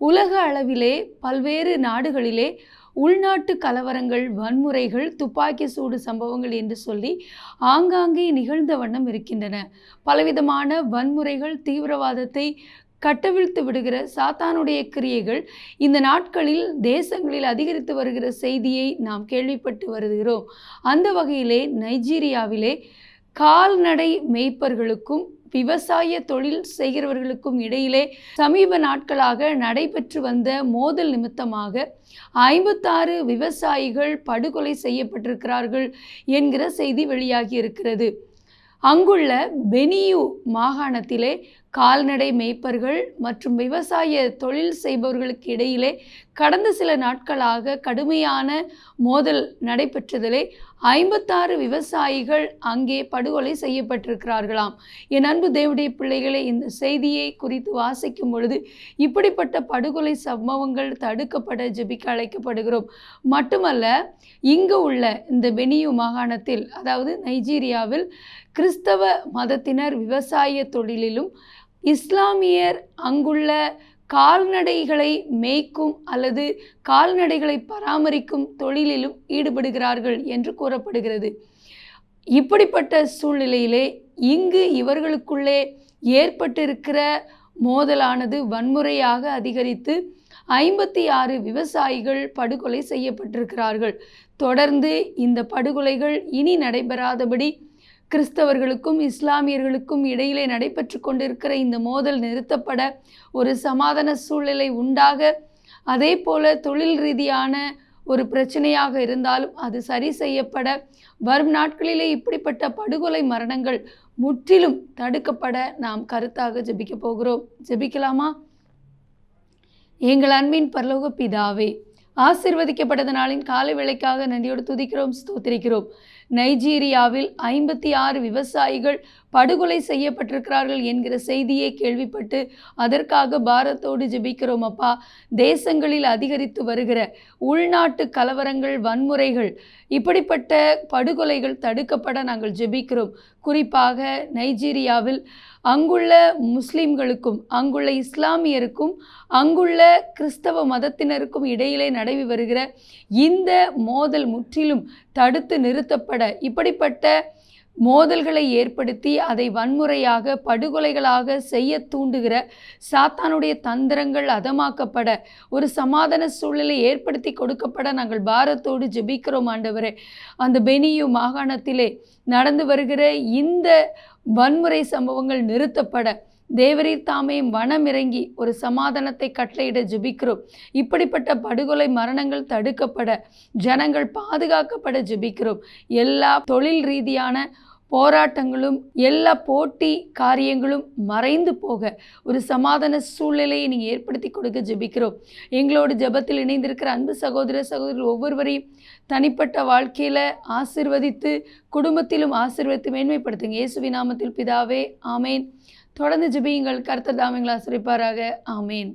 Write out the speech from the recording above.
உலக அளவிலே பல்வேறு நாடுகளிலே உள்நாட்டு கலவரங்கள் வன்முறைகள் துப்பாக்கி சூடு சம்பவங்கள் என்று சொல்லி ஆங்காங்கே நிகழ்ந்த வண்ணம் இருக்கின்றன. பலவிதமான வன்முறைகள் தீவிரவாதத்தை கட்டவிழ்த்து விடுகிற சாத்தானுடைய கிரியைகள் இந்த நாட்களில் தேசங்களில் அதிகரித்து வருகிற செய்தியை நாம் கேள்விப்பட்டு வருகிறோம். அந்த வகையிலே நைஜீரியாவிலே கால்நடை மேய்ப்பர்களுக்கும் விவசாய தொழில் செய்கிறவர்களுக்கும் இடையிலே சமீப நாட்களாக நடைபெற்று வந்த மோதல் நிமித்தமாக ஐம்பத்தாறு விவசாயிகள் படுகொலை செய்யப்பட்டிருக்கிறார்கள் என்கிற செய்தி வெளியாகி இருக்கிறது. அங்குள்ள பெனியூ மாகாணத்திலே கால்நடை மேய்ப்பர்கள் மற்றும் விவசாய தொழில் செய்பவர்களுக்கு இடையிலே கடந்த சில நாட்களாக கடுமையான மோதல் நடைபெற்றதிலே ஐம்பத்தாறு விவசாயிகள் அங்கே படுகொலை செய்யப்பட்டிருக்கிறார்களாம். என் அன்பு தேவடைய பிள்ளைகளை இந்த செய்தியை குறித்து வாசிக்கும் பொழுது இப்படிப்பட்ட படுகொலை சம்பவங்கள் தடுக்கப்பட ஜெபிக்க அழைக்கப்படுகிறோம். மட்டுமல்ல இங்கு உள்ள இந்த பெனியூ மாகாணத்தில் அதாவது நைஜீரியாவில் கிறிஸ்தவ மதத்தினர் விவசாய தொழிலிலும் இஸ்லாமியர் அங்குள்ள கால்நடைகளை மேய்க்கும் அல்லது கால்நடைகளை பராமரிக்கும் தொழிலிலும் ஈடுபடுகிறார்கள் என்று கூறப்படுகிறது. இப்படிப்பட்ட சூழ்நிலையிலே இங்கு இவர்களுக்குள்ளே ஏற்பட்டிருக்கிற மோதலானது வன்முறையாக அதிகரித்து ஐம்பத்தி ஆறு விவசாயிகள் படுகொலை செய்யப்பட்டிருக்கிறார்கள். தொடர்ந்து இந்த படுகொலைகள் இனி நடைபெறாதபடி கிறிஸ்தவர்களுக்கும் இஸ்லாமியர்களுக்கும் இடையிலே நடைபெற்று கொண்டிருக்கிற இந்த மோதல் நிறுத்தப்பட ஒரு சமாதான சூழ்நிலை உண்டாக அதே போல தொழில் ரீதியான ஒரு பிரச்சனையாக இருந்தாலும் அது சரி செய்யப்பட வரும் நாட்களிலே இப்படிப்பட்ட படுகொலை மரணங்கள் முற்றிலும் தடுக்கப்பட நாம் கருத்தாக ஜெபிக்க போகிறோம். ஜெபிக்கலாமா? எங்கள் அன்பின் பரலோக பிதாவே ஆசிர்வதிக்கப்பட்டதனாலின் காலை வேலைக்காக நன்றியோடு துதிக்கிறோம் ஸ்தோத்திரிக்கிறோம். நைஜீரியாவில் ஐம்பத்தி ஆறு விவசாயிகள் படுகொலை செய்யப்பட்டிருக்கிறார்கள் என்கிற செய்தியை கேள்விப்பட்டு அதற்காக பாரத்தோடு ஜெபிக்கிறோம் அப்பா. தேசங்களில் அதிகரித்து வருகிற உள்நாட்டு கலவரங்கள் வன்முறைகள் இப்படிப்பட்ட படுகொலைகள் தடுக்கப்பட நாங்கள் ஜெபிக்கிறோம். குறிப்பாக நைஜீரியாவில் அங்குள்ள முஸ்லிம்களுக்கும் அங்குள்ள இஸ்லாமியருக்கும் அங்குள்ள கிறிஸ்தவ மதத்தினருக்கும் இடையிலே நடைபெறுகிற வருகிற இந்த மோதல் முற்றிலும் தடுத்து நிறுத்தப்பட இப்படிப்பட்ட மோதல்களை ஏற்படுத்தி அதை வன்முறையாக படுகொலைகளாக செய்ய தூண்டுகிற சாத்தானுடைய தந்திரங்கள் அதமாக்கப்பட ஒரு சமாதான சூழ்நிலை ஏற்படுத்தி கொடுக்கப்பட நாங்கள் பாரத்தோடு ஜெபிக்கிறோம் ஆண்டவரே. அந்த பெனியு மாகாணத்திலே நடந்து வருகிற இந்த வன்முறை சம்பவங்கள் நிறுத்தப்பட தேவரீர் தாமே வனமிறங்கி ஒரு சமாதானத்தை கட்டளையிட ஜெபிக்கிறோம். இப்படிப்பட்ட படுகொலை மரணங்கள் தடுக்கப்பட ஜனங்கள் பாதுகாக்கப்பட ஜெபிக்கிறோம். எல்லா தொழில் ரீதியான போராட்டங்களும் எல்லா போட்டி காரியங்களும் மறைந்து போக ஒரு சமாதான சூழ்நிலையை நீங்கள் ஏற்படுத்தி கொடுக்க ஜெபிக்கிறோம். எங்களோடு ஜெபத்தில் இணைந்திருக்கிற அன்பு சகோதர சகோதரர் ஒவ்வொருவரையும் தனிப்பட்ட வாழ்க்கையில் ஆசிர்வதித்து குடும்பத்திலும் ஆசிர்வதித்து மேன்மைப்படுத்துங்க. இயேசுவி நாமத்தில் பிதாவே ஆமேன். தொடர்ந்து ஜிபியுங்கள் கர்த்தர் தாமங்களை ஆசிரிப்பாராக. ஆமேன்.